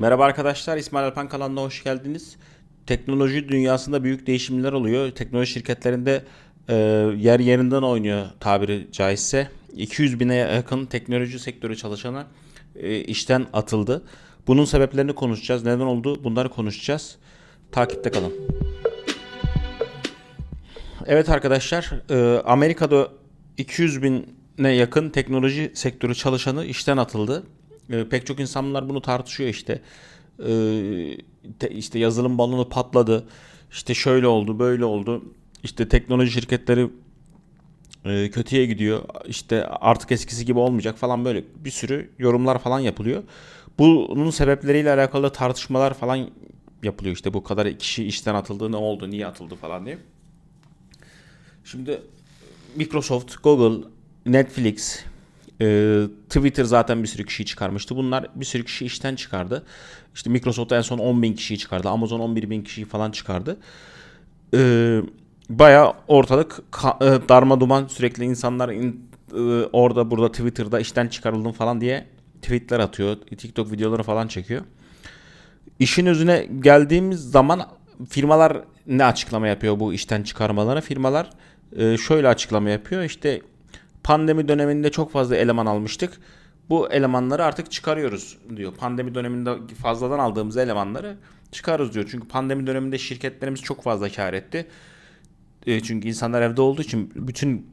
Merhaba arkadaşlar, İsmail Alpan kanalına hoş geldiniz. Teknoloji dünyasında büyük değişimler oluyor. Teknoloji şirketlerinde e, yer yerinden oynuyor tabiri caizse. 200 bine yakın teknoloji sektörü çalışanı e, işten atıldı. Bunun sebeplerini konuşacağız. Neden oldu? Bunları konuşacağız. Takipte kalın. Evet arkadaşlar, e, Amerika'da 200 bine yakın teknoloji sektörü çalışanı işten atıldı. E, pek çok insanlar bunu tartışıyor işte. E, te- işte yazılım balonu patladı. İşte şöyle oldu, böyle oldu. İşte teknoloji şirketleri e, kötüye gidiyor. İşte artık eskisi gibi olmayacak falan böyle bir sürü yorumlar falan yapılıyor. Bunun sebepleriyle alakalı tartışmalar falan yapılıyor. İşte bu kadar kişi işten atıldı, ne oldu, niye atıldı falan diye. Şimdi Microsoft, Google, Netflix, e, Twitter zaten bir sürü kişiyi çıkarmıştı. Bunlar bir sürü kişi işten çıkardı. İşte Microsoft en son 10 bin kişiyi çıkardı. Amazon 11 bin kişiyi falan çıkardı. E, Baya ortalık ka- e, darma duman sürekli insanlar in- e, orada burada Twitter'da işten çıkarıldım falan diye tweetler atıyor. TikTok videoları falan çekiyor. İşin özüne geldiğimiz zaman firmalar ne açıklama yapıyor bu işten çıkarmalara? Firmalar e, şöyle açıklama yapıyor. İşte pandemi döneminde çok fazla eleman almıştık. Bu elemanları artık çıkarıyoruz diyor. Pandemi döneminde fazladan aldığımız elemanları çıkarız diyor. Çünkü pandemi döneminde şirketlerimiz çok fazla kar etti. E, çünkü insanlar evde olduğu için bütün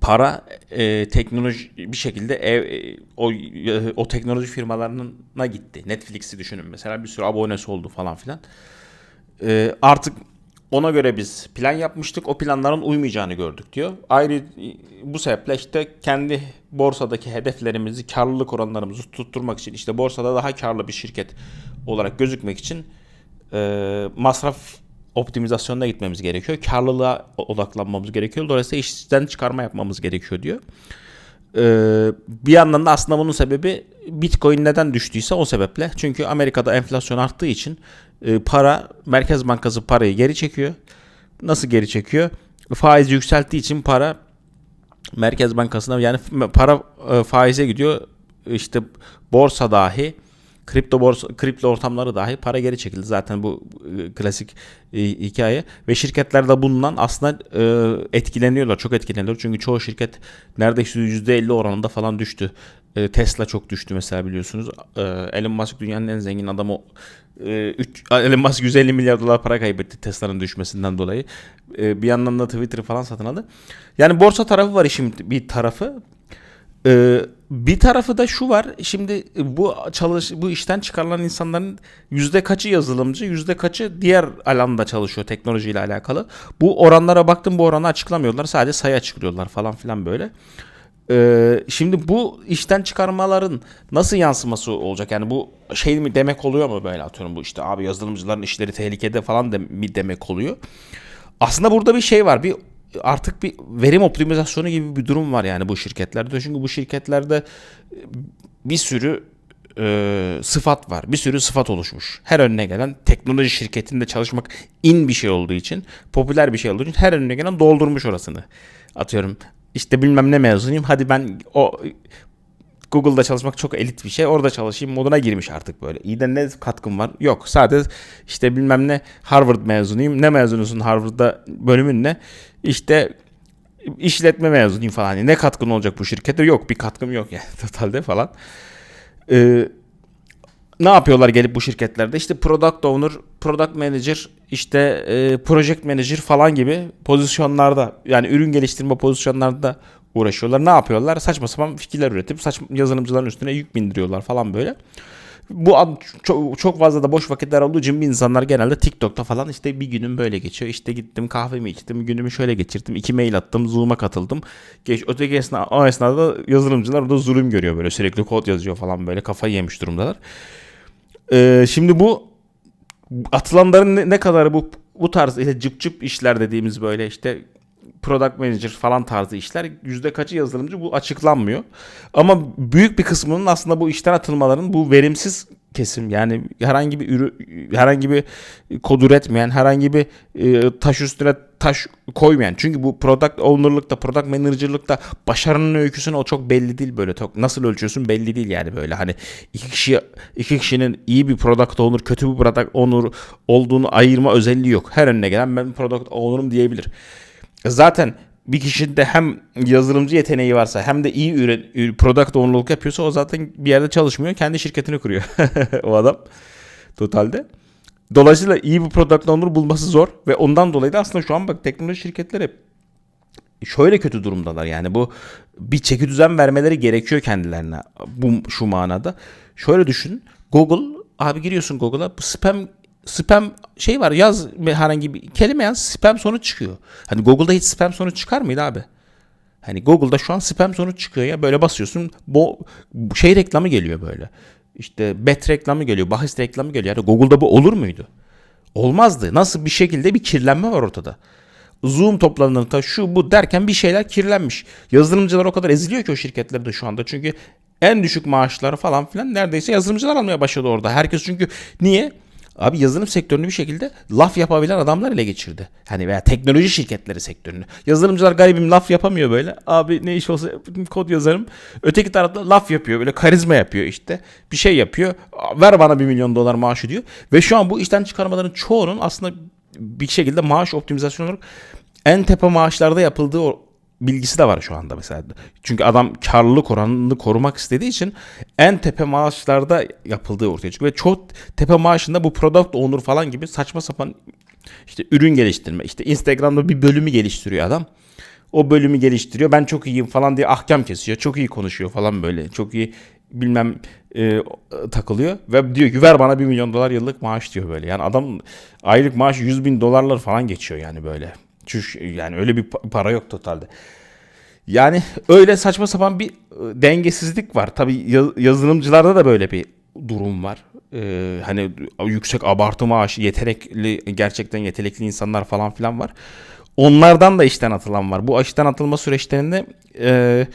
para e, teknoloji bir şekilde ev e, o e, o teknoloji firmalarına gitti. Netflix'i düşünün mesela bir sürü abonesi oldu falan filan. E, artık ona göre biz plan yapmıştık. O planların uymayacağını gördük diyor. Ayrı bu sebeple işte kendi borsadaki hedeflerimizi, karlılık oranlarımızı tutturmak için işte borsada daha karlı bir şirket olarak gözükmek için e, masraf optimizasyonuna gitmemiz gerekiyor. Karlılığa odaklanmamız gerekiyor. Dolayısıyla işten çıkarma yapmamız gerekiyor diyor. Ee, bir yandan da aslında bunun sebebi Bitcoin neden düştüyse o sebeple. Çünkü Amerika'da enflasyon arttığı için e, para Merkez Bankası parayı geri çekiyor. Nasıl geri çekiyor? Faiz yükselttiği için para Merkez Bankası'na yani para e, faize gidiyor. İşte borsa dahi kripto borsa kripto ortamları dahi para geri çekildi. Zaten bu e, klasik hikaye ve şirketler de bundan aslında etkileniyorlar. Çok etkileniyorlar. Çünkü çoğu şirket neredeyse %50 oranında falan düştü. E, Tesla çok düştü mesela biliyorsunuz. E, Elon Musk dünyanın en zengin adamı. E, Elon Musk 150 milyar dolar para kaybetti Tesla'nın düşmesinden dolayı. E, bir yandan da Twitter falan satın aldı. Yani borsa tarafı var işin bir tarafı. Ee, bir tarafı da şu var. Şimdi bu çalış bu işten çıkarılan insanların yüzde kaçı yazılımcı, yüzde kaçı diğer alanda çalışıyor teknolojiyle alakalı. Bu oranlara baktım bu oranı açıklamıyorlar. Sadece sayı açıklıyorlar falan filan böyle. Ee, şimdi bu işten çıkarmaların nasıl yansıması olacak? Yani bu şey mi demek oluyor mu böyle atıyorum bu işte abi yazılımcıların işleri tehlikede falan de, mi demek oluyor? Aslında burada bir şey var. Bir artık bir verim optimizasyonu gibi bir durum var yani bu şirketlerde. Çünkü bu şirketlerde e, bir sürü e, sıfat var. Bir sürü sıfat oluşmuş. Her önüne gelen teknoloji şirketinde çalışmak in bir şey olduğu için, popüler bir şey olduğu için her önüne gelen doldurmuş orasını. Atıyorum işte bilmem ne mezunuyum. Hadi ben o Google'da çalışmak çok elit bir şey. Orada çalışayım moduna girmiş artık böyle. İyi de ne katkım var? Yok. Sadece işte bilmem ne Harvard mezunuyum. Ne mezunusun Harvard'da bölümün ne? İşte işletme mezunuyum falan. Ne katkın olacak bu şirkete? Yok bir katkım yok yani totalde falan. Ee, ne yapıyorlar gelip bu şirketlerde? İşte product owner, product manager, işte e, project manager falan gibi pozisyonlarda yani ürün geliştirme pozisyonlarında uğraşıyorlar. Ne yapıyorlar? Saçma sapan fikirler üretip saçma yazılımcıların üstüne yük bindiriyorlar falan böyle. Bu ad- çok, çok fazla da boş vakitler olduğu için insanlar genelde TikTok'ta falan işte bir günüm böyle geçiyor. İşte gittim kahvemi içtim, günümü şöyle geçirdim. iki mail attım, Zoom'a katıldım. Geç, öteki esna, o esnada yazılımcılar orada zulüm görüyor böyle sürekli kod yazıyor falan böyle kafayı yemiş durumdalar. Ee, şimdi bu atılanların ne, ne kadar bu bu tarz işte cıp cıp işler dediğimiz böyle işte product manager falan tarzı işler yüzde kaçı yazılımcı bu açıklanmıyor. Ama büyük bir kısmının aslında bu işten atılmaların bu verimsiz kesim yani herhangi bir ürü herhangi bir kod üretmeyen herhangi bir e, taş üstüne taş koymayan çünkü bu product owner'lıkta product manager'lıkta başarının öyküsünü o çok belli değil böyle. Nasıl ölçüyorsun belli değil yani böyle. Hani iki kişi iki kişinin iyi bir product owner kötü bir product owner olduğunu ayırma özelliği yok. Her önüne gelen ben product owner'ım diyebilir. Zaten bir kişide hem yazılımcı yeteneği varsa hem de iyi üre, product owner'lık yapıyorsa o zaten bir yerde çalışmıyor. Kendi şirketini kuruyor o adam totalde. Dolayısıyla iyi bir product owner bulması zor ve ondan dolayı da aslında şu an bak teknoloji şirketleri şöyle kötü durumdalar yani bu bir çeki düzen vermeleri gerekiyor kendilerine bu şu manada. Şöyle düşün Google abi giriyorsun Google'a bu spam spam şey var yaz herhangi bir kelime yaz spam sonuç çıkıyor. Hani Google'da hiç spam sonuç çıkar mıydı abi? Hani Google'da şu an spam sonuç çıkıyor ya böyle basıyorsun bu şey reklamı geliyor böyle. İşte bet reklamı geliyor, bahis reklamı geliyor. Yani Google'da bu olur muydu? Olmazdı. Nasıl bir şekilde bir kirlenme var ortada. Zoom toplantıda şu bu derken bir şeyler kirlenmiş. Yazılımcılar o kadar eziliyor ki o şirketlerde şu anda. Çünkü en düşük maaşları falan filan neredeyse yazılımcılar almaya başladı orada. Herkes çünkü niye? Abi yazılım sektörünü bir şekilde laf yapabilen adamlar ele geçirdi. Hani veya teknoloji şirketleri sektörünü. Yazılımcılar garibim laf yapamıyor böyle. Abi ne iş olsa kod yazarım. Öteki tarafta laf yapıyor. Böyle karizma yapıyor işte. Bir şey yapıyor. Ver bana bir milyon dolar maaşı diyor. Ve şu an bu işten çıkarmaların çoğunun aslında bir şekilde maaş optimizasyonu olarak en tepe maaşlarda yapıldığı bilgisi de var şu anda mesela. Çünkü adam karlılık oranını korumak istediği için en tepe maaşlarda yapıldığı ortaya çıkıyor. Ve çoğu tepe maaşında bu product owner falan gibi saçma sapan işte ürün geliştirme. işte Instagram'da bir bölümü geliştiriyor adam. O bölümü geliştiriyor. Ben çok iyiyim falan diye ahkam kesiyor. Çok iyi konuşuyor falan böyle. Çok iyi bilmem e, takılıyor. Ve diyor ki ver bana bir milyon dolar yıllık maaş diyor böyle. Yani adam aylık maaş 100 bin dolarlar falan geçiyor yani böyle. Çüş, yani öyle bir para yok totalde. Yani öyle saçma sapan bir e, dengesizlik var. Tabii yazılımcılarda da böyle bir durum var. Ee, hani yüksek abartı maaş, yetenekli, gerçekten yetenekli insanlar falan filan var. Onlardan da işten atılan var. Bu işten atılma süreçlerinde e,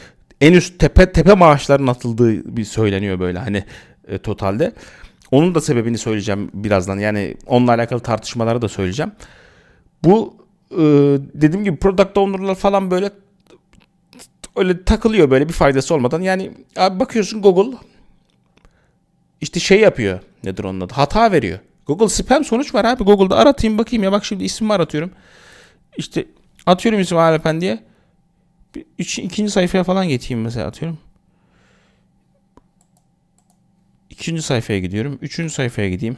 en üst tepe tepe maaşların atıldığı bir söyleniyor böyle hani e, totalde. Onun da sebebini söyleyeceğim birazdan. Yani onunla alakalı tartışmaları da söyleyeceğim. Bu e, dediğim gibi product owner'lar falan böyle öyle takılıyor böyle bir faydası olmadan. Yani abi bakıyorsun Google işte şey yapıyor. Nedir onun adı? Hata veriyor. Google spam sonuç var abi. Google'da aratayım bakayım ya. Bak şimdi ismimi aratıyorum. İşte atıyorum İsmail Efendi'ye. Üç, ikinci sayfaya falan geçeyim mesela atıyorum. İkinci sayfaya gidiyorum. Üçüncü sayfaya gideyim.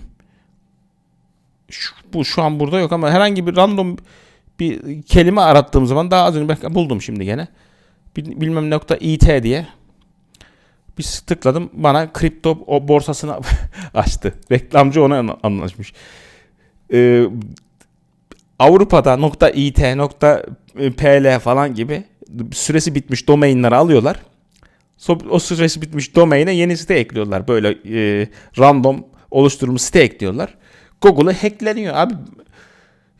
Şu, bu şu an burada yok ama herhangi bir random bir kelime arattığım zaman daha az önce ben buldum şimdi gene. Bilmem nokta it diye. Bir tıkladım bana kripto borsasını açtı. Reklamcı ona anlaşmış. Ee, Avrupa'da nokta it nokta pl falan gibi süresi bitmiş domainleri alıyorlar. O süresi bitmiş domaine yeni site ekliyorlar. Böyle e, random oluşturulmuş site ekliyorlar. Google'ı hackleniyor. Abi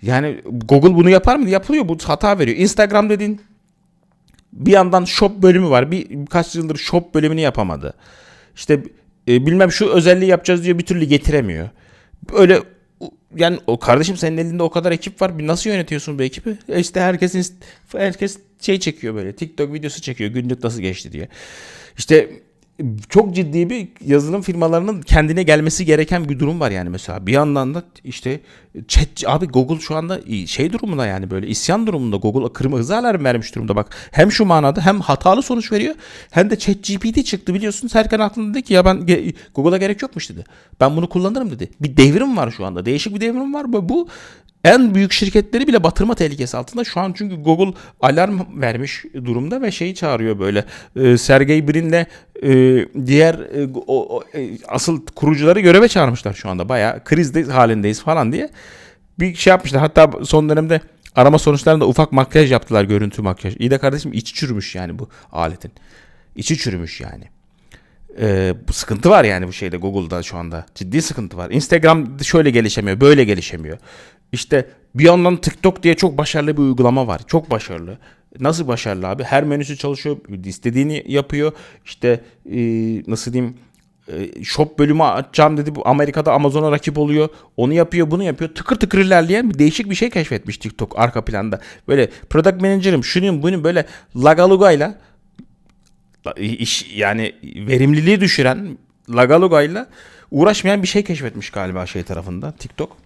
yani Google bunu yapar mı? Yapılıyor. Bu hata veriyor. Instagram dediğin bir yandan shop bölümü var. Bir birkaç yıldır shop bölümünü yapamadı. İşte e, bilmem şu özelliği yapacağız diyor bir türlü getiremiyor. Öyle yani o kardeşim senin elinde o kadar ekip var. Bir nasıl yönetiyorsun bu ekibi? E işte herkesin herkes şey çekiyor böyle. TikTok videosu çekiyor. Günlük nasıl geçti diye. İşte çok ciddi bir yazılım firmalarının kendine gelmesi gereken bir durum var yani mesela. Bir yandan da işte chat abi Google şu anda şey durumunda yani böyle isyan durumunda Google kırmızı alarm vermiş durumda bak. Hem şu manada hem hatalı sonuç veriyor hem de chat GPT çıktı biliyorsun. Serkan aklında dedi ki ya ben Google'a gerek yokmuş dedi. Ben bunu kullanırım dedi. Bir devrim var şu anda. Değişik bir devrim var. Bu en büyük şirketleri bile batırma tehlikesi altında. Şu an çünkü Google alarm vermiş durumda ve şeyi çağırıyor böyle. E, Sergey Brin'le e, diğer e, o, o, e, asıl kurucuları göreve çağırmışlar şu anda. Bayağı kriz halindeyiz falan diye. Bir şey yapmışlar. Hatta son dönemde arama sonuçlarında ufak makyaj yaptılar. Görüntü makyaj. İyi de kardeşim içi çürümüş yani bu aletin. İçi çürümüş yani. Ee, bu sıkıntı var yani bu şeyde Google'da şu anda. Ciddi sıkıntı var. Instagram şöyle gelişemiyor, böyle gelişemiyor. İşte bir yandan TikTok diye çok başarılı bir uygulama var. Çok başarılı. Nasıl başarılı abi? Her menüsü çalışıyor. istediğini yapıyor. İşte e, nasıl diyeyim e, shop bölümü açacağım dedi. Bu Amerika'da Amazon'a rakip oluyor. Onu yapıyor, bunu yapıyor. Tıkır tıkır ilerleyen bir değişik bir şey keşfetmiş TikTok arka planda. Böyle product manager'ım şunun bunun böyle lagalugayla iş yani verimliliği düşüren lagalugayla uğraşmayan bir şey keşfetmiş galiba şey tarafında TikTok.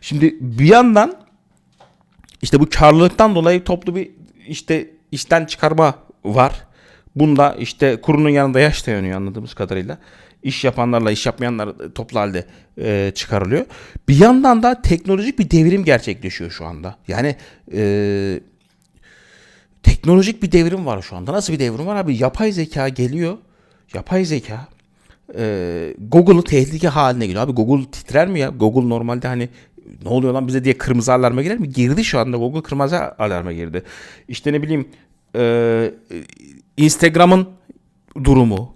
Şimdi bir yandan işte bu karlılıktan dolayı toplu bir işte işten çıkarma var. Bunda işte kurunun yanında yaş da anladığımız kadarıyla. İş yapanlarla iş yapmayanlar toplu halde e, çıkarılıyor. Bir yandan da teknolojik bir devrim gerçekleşiyor şu anda. Yani e, teknolojik bir devrim var şu anda. Nasıl bir devrim var abi? Yapay zeka geliyor. Yapay zeka e, Google'ı tehlike haline geliyor. Abi Google titrer mi ya? Google normalde hani ne oluyor lan bize diye kırmızı alarma girer mi? Girdi şu anda Google kırmızı alarma girdi. İşte ne bileyim e, Instagram'ın durumu.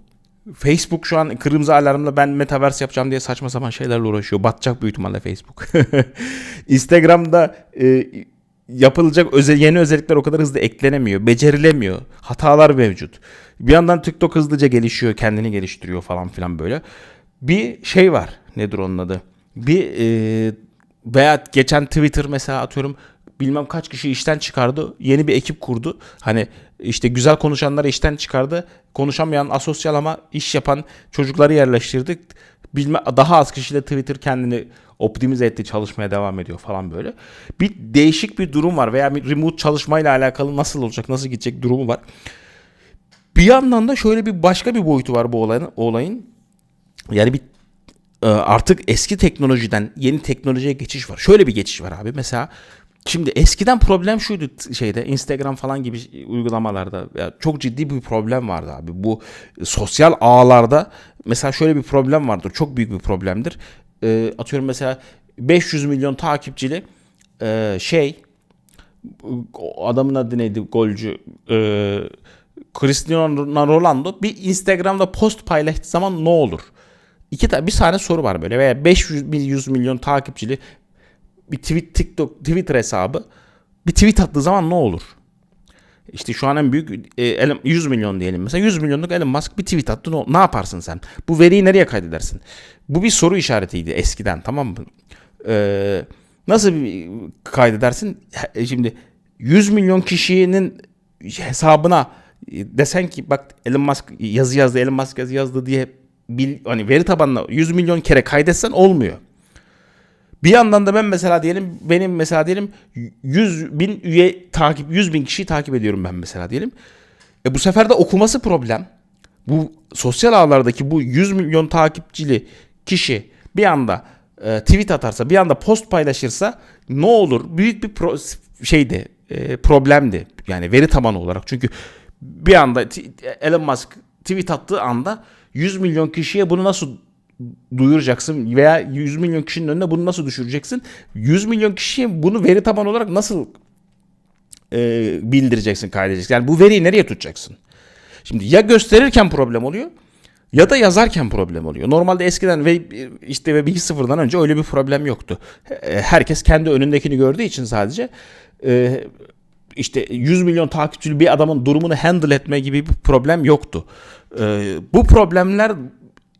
Facebook şu an kırmızı alarmla ben metaverse yapacağım diye saçma sapan şeylerle uğraşıyor. Batacak büyük ihtimalle Facebook. Instagram'da e, yapılacak özel, yeni özellikler o kadar hızlı eklenemiyor. Becerilemiyor. Hatalar mevcut. Bir yandan TikTok hızlıca gelişiyor. Kendini geliştiriyor falan filan böyle. Bir şey var. Nedir onun adı? Bir e, veya geçen Twitter mesela atıyorum bilmem kaç kişi işten çıkardı. Yeni bir ekip kurdu. Hani işte güzel konuşanları işten çıkardı. Konuşamayan asosyal ama iş yapan çocukları yerleştirdik. Bilme, daha az kişiyle Twitter kendini optimize etti, çalışmaya devam ediyor falan böyle. Bir değişik bir durum var veya bir remote çalışmayla alakalı nasıl olacak, nasıl gidecek durumu var. Bir yandan da şöyle bir başka bir boyutu var bu olayın. olayın. Yani bir artık eski teknolojiden yeni teknolojiye geçiş var. Şöyle bir geçiş var abi. Mesela Şimdi eskiden problem şuydu şeyde Instagram falan gibi uygulamalarda ya çok ciddi bir problem vardı abi. Bu sosyal ağlarda mesela şöyle bir problem vardır. Çok büyük bir problemdir. E, atıyorum mesela 500 milyon takipçili e, şey adamın adı neydi golcü e, Cristiano Ronaldo bir Instagram'da post paylaştığı zaman ne olur? İki tane bir tane soru var böyle veya 500 milyon takipçili bir tweet TikTok Twitter hesabı bir tweet attığı zaman ne olur? İşte şu an en büyük e, 100 milyon diyelim mesela 100 milyonluk Elon Musk bir tweet attı ne, ne yaparsın sen? Bu veriyi nereye kaydedersin? Bu bir soru işaretiydi eskiden tamam mı? Ee, nasıl kaydedersin? E, şimdi 100 milyon kişinin hesabına e, desen ki bak Elon Musk yazı yazdı Elon Musk yazı yazdı diye bil, hani veri tabanına 100 milyon kere kaydetsen olmuyor. Bir yandan da ben mesela diyelim benim mesela diyelim 100 bin üye takip 100 bin kişiyi takip ediyorum ben mesela diyelim. E bu sefer de okuması problem. Bu sosyal ağlardaki bu 100 milyon takipçili kişi bir anda e, tweet atarsa bir anda post paylaşırsa ne olur? Büyük bir pro, şeydi e, problemdi. Yani veri tabanı olarak. Çünkü bir anda Elon Musk tweet attığı anda 100 milyon kişiye bunu nasıl duyuracaksın veya 100 milyon kişinin önüne bunu nasıl düşüreceksin? 100 milyon kişiye bunu veri tabanı olarak nasıl e, bildireceksin, kaydedeceksin? Yani bu veriyi nereye tutacaksın? Şimdi ya gösterirken problem oluyor ya da yazarken problem oluyor. Normalde eskiden ve işte ve 2.0'dan önce öyle bir problem yoktu. Herkes kendi önündekini gördüğü için sadece e, işte 100 milyon takipçili bir adamın durumunu handle etme gibi bir problem yoktu. E, bu problemler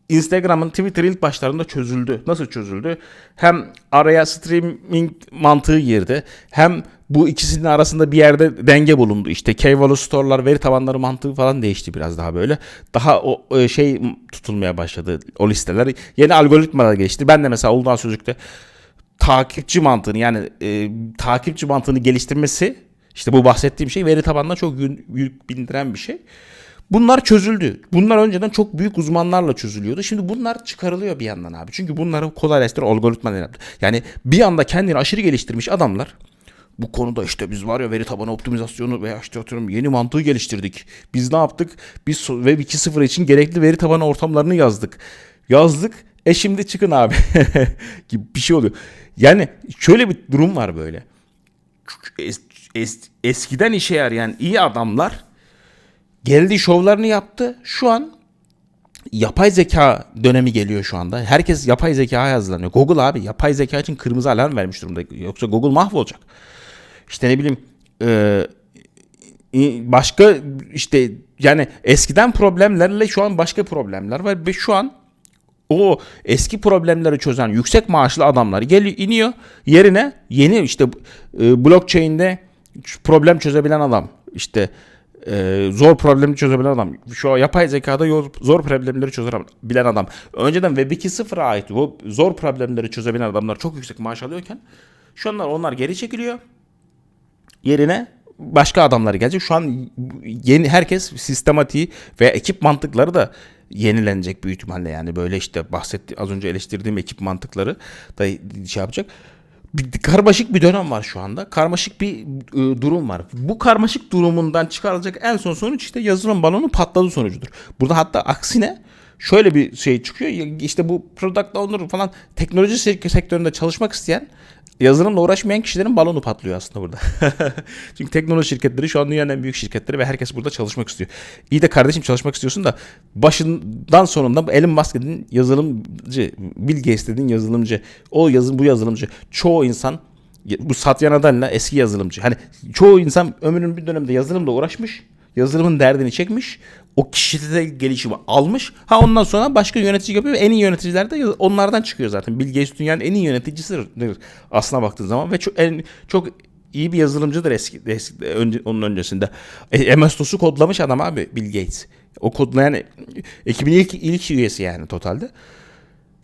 Instagram'ın Twitter ilk başlarında çözüldü. Nasıl çözüldü? Hem araya streaming mantığı girdi. Hem bu ikisinin arasında bir yerde denge bulundu. İşte Keyword Store'lar, veri tabanları mantığı falan değişti biraz daha böyle. Daha o e, şey tutulmaya başladı o listeler. Yeni algoritmalar geçti. Ben de mesela Uludağ Sözlük'te takipçi mantığını yani e, takipçi mantığını geliştirmesi işte bu bahsettiğim şey veri tabanına çok yük bindiren bir şey. Bunlar çözüldü. Bunlar önceden çok büyük uzmanlarla çözülüyordu. Şimdi bunlar çıkarılıyor bir yandan abi. Çünkü bunları kolaylaştıran algoritmalar yaptı. Yani bir anda kendini aşırı geliştirmiş adamlar bu konuda işte biz var ya veri tabanı optimizasyonu veya işte atıyorum yeni mantığı geliştirdik. Biz ne yaptık? Biz Web 2.0 için gerekli veri tabanı ortamlarını yazdık. Yazdık. E şimdi çıkın abi gibi bir şey oluyor. Yani şöyle bir durum var böyle. Es, es, eskiden işe yarayan iyi adamlar geldi şovlarını yaptı. Şu an yapay zeka dönemi geliyor şu anda. Herkes yapay zekaya hazırlanıyor. Google abi yapay zeka için kırmızı alarm vermiş durumda. Yoksa Google mahvolacak. İşte ne bileyim e, başka işte yani eskiden problemlerle şu an başka problemler var ve şu an o eski problemleri çözen yüksek maaşlı adamlar geliyor iniyor yerine yeni işte e, blockchain'de problem çözebilen adam işte e, zor problemi çözebilen adam şu an yapay zekada zor, problemleri çözebilen adam önceden Web 2.0'a ait o zor problemleri çözebilen adamlar çok yüksek maaş alıyorken şu anlar onlar geri çekiliyor yerine başka adamlar gelecek. Şu an yeni herkes sistematiği ve ekip mantıkları da yenilenecek büyük ihtimalle yani böyle işte bahsetti az önce eleştirdiğim ekip mantıkları da şey yapacak. Bir, karmaşık bir dönem var şu anda. Karmaşık bir e, durum var. Bu karmaşık durumundan çıkarılacak en son sonuç işte yazılım balonu patladı sonucudur. Burada hatta aksine şöyle bir şey çıkıyor. İşte bu product owner falan teknoloji sektöründe çalışmak isteyen yazılımla uğraşmayan kişilerin balonu patlıyor aslında burada. Çünkü teknoloji şirketleri şu an dünyanın en büyük şirketleri ve herkes burada çalışmak istiyor. İyi de kardeşim çalışmak istiyorsun da başından sonunda Elon Musk dediğin yazılımcı, Bill Gates dediğin yazılımcı, o yazılım bu yazılımcı. Çoğu insan bu Satya Nadella eski yazılımcı. Hani çoğu insan ömrünün bir dönemde yazılımla uğraşmış. Yazılımın derdini çekmiş. O kişisel gelişimi almış. Ha ondan sonra başka yönetici yapıyor en iyi yöneticiler de onlardan çıkıyor zaten. Bill Gates dünyanın en iyi yöneticisidir aslına baktığın zaman ve çok en çok iyi bir yazılımcıdır eski, eski önce, onun öncesinde. E, MS-DOS'u kodlamış adam abi Bill Gates. O kodlayan ekibin ilk, ilk üyesi yani totalde.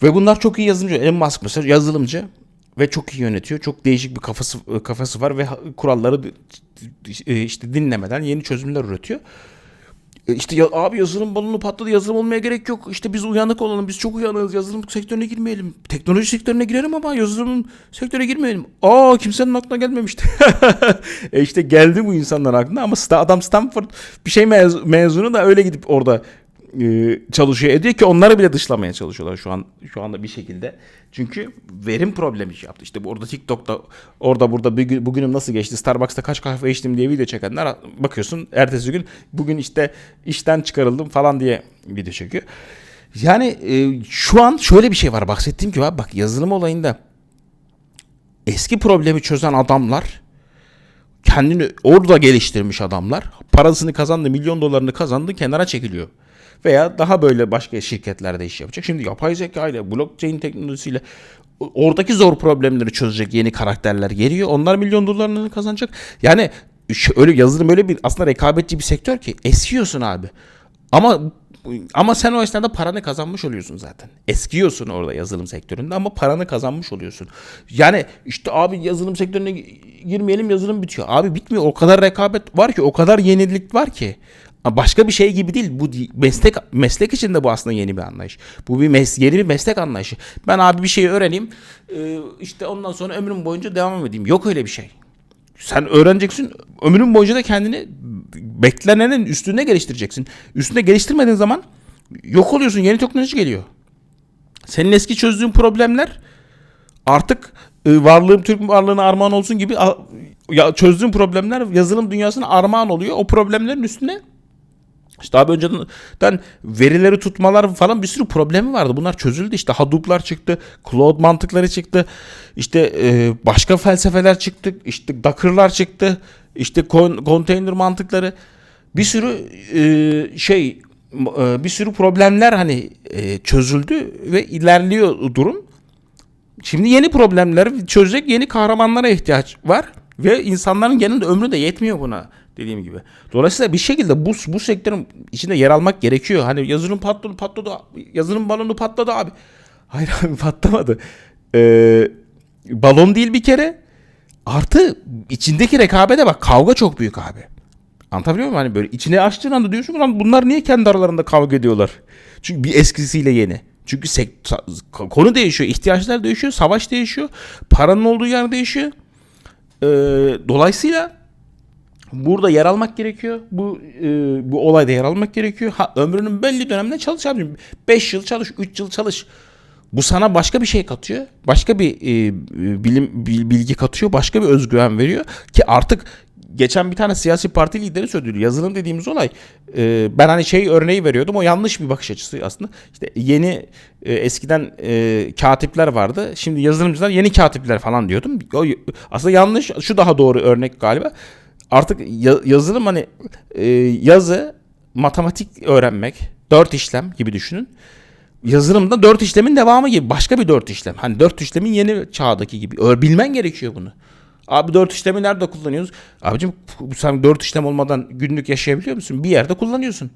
Ve bunlar çok iyi yazılımcı. Elon Musk mesela yazılımcı ve çok iyi yönetiyor. Çok değişik bir kafası kafası var ve kuralları işte dinlemeden yeni çözümler üretiyor. E, işte ya, abi yazılım balonu patladı yazılım olmaya gerek yok. İşte biz uyanık olalım biz çok uyanığız yazılım sektörüne girmeyelim. Teknoloji sektörüne girelim ama yazılım sektörüne girmeyelim. Aa kimsenin aklına gelmemişti. e işte geldi bu insanlar aklına ama adam Stanford bir şey mez mezunu da öyle gidip orada e, çalışıyor ediyor ki onları bile dışlamaya çalışıyorlar şu an şu anda bir şekilde. Çünkü verim problemi şey yaptı. İşte orada TikTok'ta orada burada bugün, bugünüm nasıl geçti Starbucks'ta kaç kahve içtim diye video çekenler bakıyorsun ertesi gün bugün işte işten çıkarıldım falan diye video çekiyor. Yani e, şu an şöyle bir şey var bahsettiğim gibi bak yazılım olayında eski problemi çözen adamlar kendini orada geliştirmiş adamlar parasını kazandı milyon dolarını kazandı kenara çekiliyor veya daha böyle başka şirketlerde iş yapacak. Şimdi yapay zeka ile blockchain teknolojisiyle oradaki zor problemleri çözecek yeni karakterler geliyor. Onlar milyon dolarlarını kazanacak. Yani öyle yazılım öyle bir aslında rekabetçi bir sektör ki esiyorsun abi. Ama ama sen o esnada paranı kazanmış oluyorsun zaten. Eskiyorsun orada yazılım sektöründe ama paranı kazanmış oluyorsun. Yani işte abi yazılım sektörüne girmeyelim yazılım bitiyor. Abi bitmiyor. O kadar rekabet var ki, o kadar yenilik var ki. Başka bir şey gibi değil. Bu meslek meslek için de bu aslında yeni bir anlayış. Bu bir mes yeni bir meslek anlayışı. Ben abi bir şeyi öğreneyim. işte ondan sonra ömrüm boyunca devam edeyim. Yok öyle bir şey. Sen öğreneceksin. Ömrün boyunca da kendini beklenenin üstünde geliştireceksin. Üstünde geliştirmediğin zaman yok oluyorsun. Yeni teknoloji geliyor. Senin eski çözdüğün problemler artık varlığım Türk varlığına armağan olsun gibi ya çözdüğün problemler yazılım dünyasına armağan oluyor. O problemlerin üstüne işte abi önceden verileri tutmalar falan bir sürü problemi vardı. Bunlar çözüldü. İşte Hadoop'lar çıktı. Cloud mantıkları çıktı. İşte e, başka felsefeler çıktı. İşte Docker'lar çıktı. İşte container mantıkları. Bir sürü e, şey e, bir sürü problemler hani e, çözüldü ve ilerliyor durum. Şimdi yeni problemleri çözecek yeni kahramanlara ihtiyaç var ve insanların genelde ömrü de yetmiyor buna dediğim gibi. Dolayısıyla bir şekilde bu bu sektörün içinde yer almak gerekiyor. Hani yazılım patladı patladı yazılım balonu patladı abi. Hayır abi patlamadı. Ee, balon değil bir kere. Artı içindeki rekabete bak kavga çok büyük abi. Anlatabiliyor muyum? Hani böyle içine açtığın anda diyorsun lan bunlar niye kendi aralarında kavga ediyorlar? Çünkü bir eskisiyle yeni. Çünkü konu değişiyor, ihtiyaçlar değişiyor, savaş değişiyor, paranın olduğu yer değişiyor. Ee, dolayısıyla burada yer almak gerekiyor. Bu e, bu olayda yer almak gerekiyor. Ha, ömrünün belli döneminde çalış abi. 5 yıl çalış, 3 yıl çalış. Bu sana başka bir şey katıyor. Başka bir e, bilim bilgi katıyor. Başka bir özgüven veriyor. Ki artık geçen bir tane siyasi parti lideri söylüyordu. Yazılım dediğimiz olay e, ben hani şey örneği veriyordum. O yanlış bir bakış açısı aslında. İşte yeni e, eskiden e, katipler vardı. Şimdi yazılımcılar yeni katipler falan diyordum. O, aslında yanlış. Şu daha doğru örnek galiba. Artık ya, yazılım hani e, yazı matematik öğrenmek, dört işlem gibi düşünün. yazılımda dört işlemin devamı gibi. Başka bir dört işlem. Hani dört işlemin yeni çağdaki gibi. Bilmen gerekiyor bunu. Abi dört işlemi nerede kullanıyoruz? Abicim sen dört işlem olmadan günlük yaşayabiliyor musun? Bir yerde kullanıyorsun.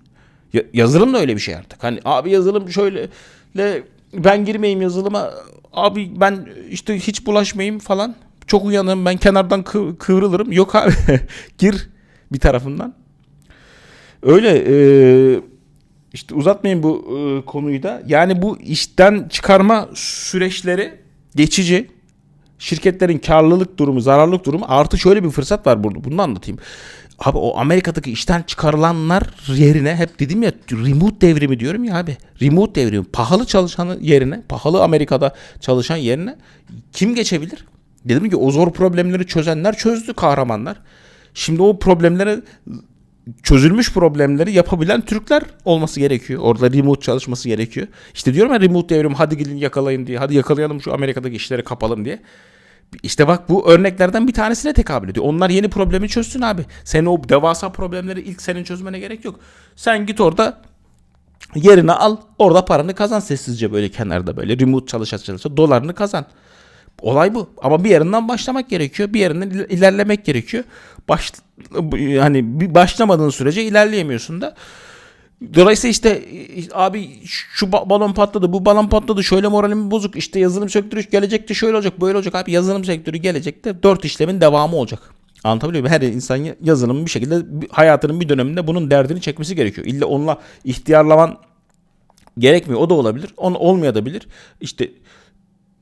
Ya- yazılım da öyle bir şey artık. Hani abi yazılım şöyle le, ben girmeyeyim yazılıma. Abi ben işte hiç bulaşmayayım falan. Çok uyanım ben kenardan kıv- kıvrılırım. Yok abi gir bir tarafından. Öyle e, işte uzatmayayım bu e, konuyu da. Yani bu işten çıkarma süreçleri geçici. Şirketlerin karlılık durumu, zararlılık durumu artı şöyle bir fırsat var burada. Bunu anlatayım. Abi o Amerika'daki işten çıkarılanlar yerine hep dedim ya remote devrimi diyorum ya abi. Remote devrimi. Pahalı çalışanı yerine, pahalı Amerika'da çalışan yerine kim geçebilir? Dedim ki o zor problemleri çözenler çözdü kahramanlar. Şimdi o problemleri çözülmüş problemleri yapabilen Türkler olması gerekiyor. Orada remote çalışması gerekiyor. İşte diyorum ya remote devrim hadi gidin yakalayın diye. Hadi yakalayalım şu Amerika'daki işleri kapalım diye. İşte bak bu örneklerden bir tanesine tekabül ediyor. Onlar yeni problemi çözsün abi. Senin o devasa problemleri ilk senin çözmene gerek yok. Sen git orada yerine al. Orada paranı kazan sessizce böyle kenarda böyle remote çalışa çalışa dolarını kazan. Olay bu. Ama bir yerinden başlamak gerekiyor. Bir yerinden il- ilerlemek gerekiyor. Baş, hani başlamadığın sürece ilerleyemiyorsun da. Dolayısıyla işte abi şu ba- balon patladı, bu balon patladı, şöyle moralim bozuk, işte yazılım sektörü gelecekte şöyle olacak, böyle olacak abi. Yazılım sektörü gelecekte dört işlemin devamı olacak. Anlatabiliyor muyum? Her insan ya- yazılımın bir şekilde hayatının bir döneminde bunun derdini çekmesi gerekiyor. İlla onunla ihtiyarlaman gerekmiyor. O da olabilir. On olmayabilir. İşte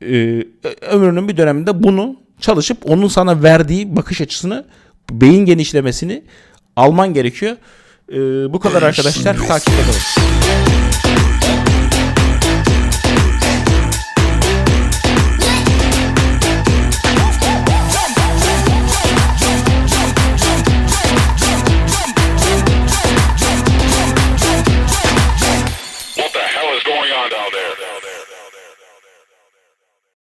e, ömrünün bir döneminde bunu çalışıp onun sana verdiği bakış açısını, beyin genişlemesini alman gerekiyor. E, bu kadar arkadaşlar. Takipte kalın.